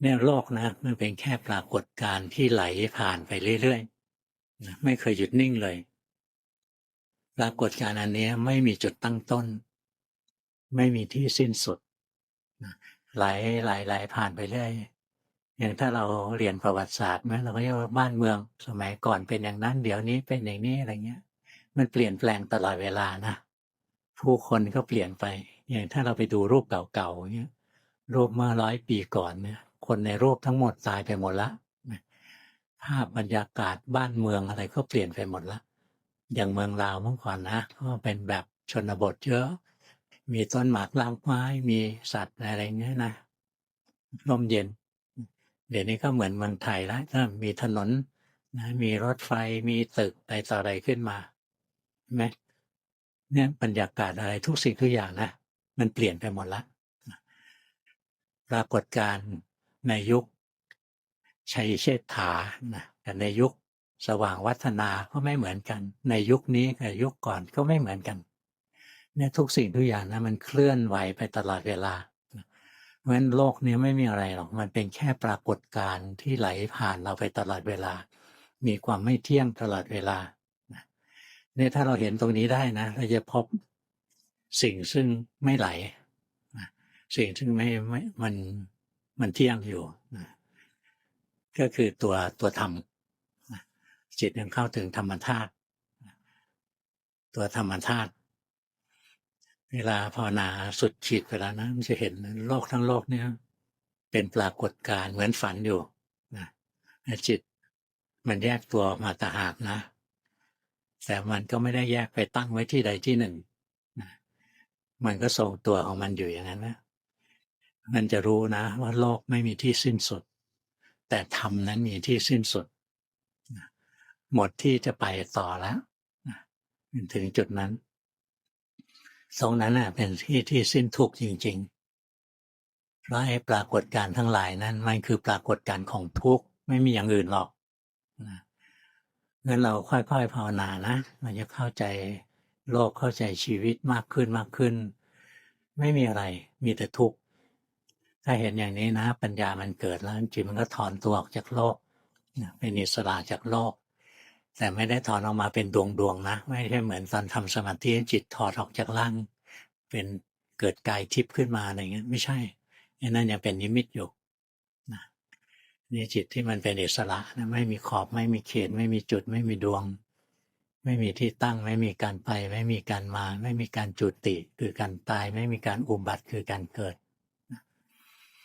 เนี่ยโลกนะ มันเป็นแค่ปรากฏการณ์ที่ไหลผ่านไปเรื่อยๆไม่เคยหยุดนิ่งเลย ปรากฏการณ์อันนี้ไม่มีจุดตั้งต้น ไม่มีที่สิ้นสุดไหลไหลไหลผ่านไปเรื่อยอย่างถ้าเราเรียนประวัติศาสตร์ไหมเราก็จะว่าบ้านเมือง สมัยก่อนเป็นอย่างนั้น เดี๋ยวนี้เป็นอย่างนี้อะไรเงี้ย มันเปลี่ยนแปลงตลอดเวลานะผู้คนก็เปลี่ยนไป อย่างถ้าเราไปดูรูปเก่าๆเงี้ยรูปเมื่อร้อยปีก่อนเนี่ย คนในรูปทั้งหมดตายไปหมดละภาพบรรยากาศบ้านเมืองอะไรก็เปลี่ยนไปหมดละ อย่างเมืองลาวเมื่อก่อนนะก็เป็นแบบชนบทเยอะ มีต้นหมากลากไม้มีสัตว์อะไรเงี้ยนะร่มเย็น เดี๋ยวนี้ก็เหมือนเมืองไทยแล้วก็มีถนนนะมีรถไฟมีตึกอะไรต่ออะไรขึ้นมาเห็นไหมเนี่ยบรรยากาศอะไรทุกสิ่งทุกอย่างนะมันเปลี่ยนไปหมดละปรากฏการ ในยุคชัยเชษฐานะกับในยุคสว่างวัฒนาก็ไม่เหมือนกัน ในยุคนี้กับยุคก่อนก็ไม่เหมือนกันเนี่ยทุกสิ่งทุกอย่างนะมันเคลื่อนไหวไปตลอดเวลาเพราะฉะนั้นโลกนี้ไม่มีอะไรหรอกมันเป็นแค่ปรากฏการณ์ที่ไหลผ่านเราไปตลอดเวลา มีความไม่เที่ยงตลอดเวลาเนี่ยถ้าเราเห็นตรงนี้ได้นะเราจะพบสิ่งซึ่งไม่ไหลสิ่งซึ่งไม่ไม่มัน มันเที่ยงอยู่นะก็คือตัวตัวธรรมจิตยังเข้าถึงธรรมธาตุตัวธรรมธาตุเวลาภาวนาสุดขีดไปแล้วนะมันจะเห็นโลกทั้งโลกเนี่ย เป็นปรากฏการณ์เหมือนฝันอยู่นะจิตมันแยกตัวมาตาหากนะ แต่มันก็ไม่ได้แยกไปตั้งไว้ที่ใดที่หนึ่งนะมันก็ทรงตัวของมันอยู่อย่างนั้นนะ มันจะรู้นะ ว่าโลกไม่มีที่สิ้นสุด แต่ธรรมนั้นมีที่สิ้นสุด หมดที่จะไปต่อแล้วถึงจุดนั้น ตรงนั้นเป็นที่ที่สิ้นทุกข์จริง ๆ เพราะไอ้ปรากฏการทั้งหลายนั้น มันคือปรากฏการของทุกข์ไม่มีอย่างอื่นหรอกงั้นเราค่อยๆภาวนานะมันจะเข้าใจโลกเข้าใจชีวิตมากขึ้นมากขึ้น ไม่มีอะไรมีแต่ทุกข์ ถ้าเห็นอย่างนี้นะ ปัญญามันเกิดแล้วจิตมันก็ถอนตัวออกจากโลกเป็นอิสระจากโลก แต่ไม่ได้ถอนออกมาเป็นดวงดวงนะ ไม่ใช่เหมือนตอนทำสมาธิจิตถอดออกจากร่าง เป็นเกิดกายทิพย์ขึ้นมาอะไรเงี้ยไม่ใช่นั่นยังเป็นนิมิตอยู่นะนี่จิตที่มันเป็นอิสระนะไม่มีขอบไม่มีเขต ไม่มีจุด ไม่มีดวง ไม่มีที่ตั้ง ไม่มีการไป ไม่มีการมา ไม่มีการจุติ คือการตาย ไม่มีการอุบัติคือการเกิด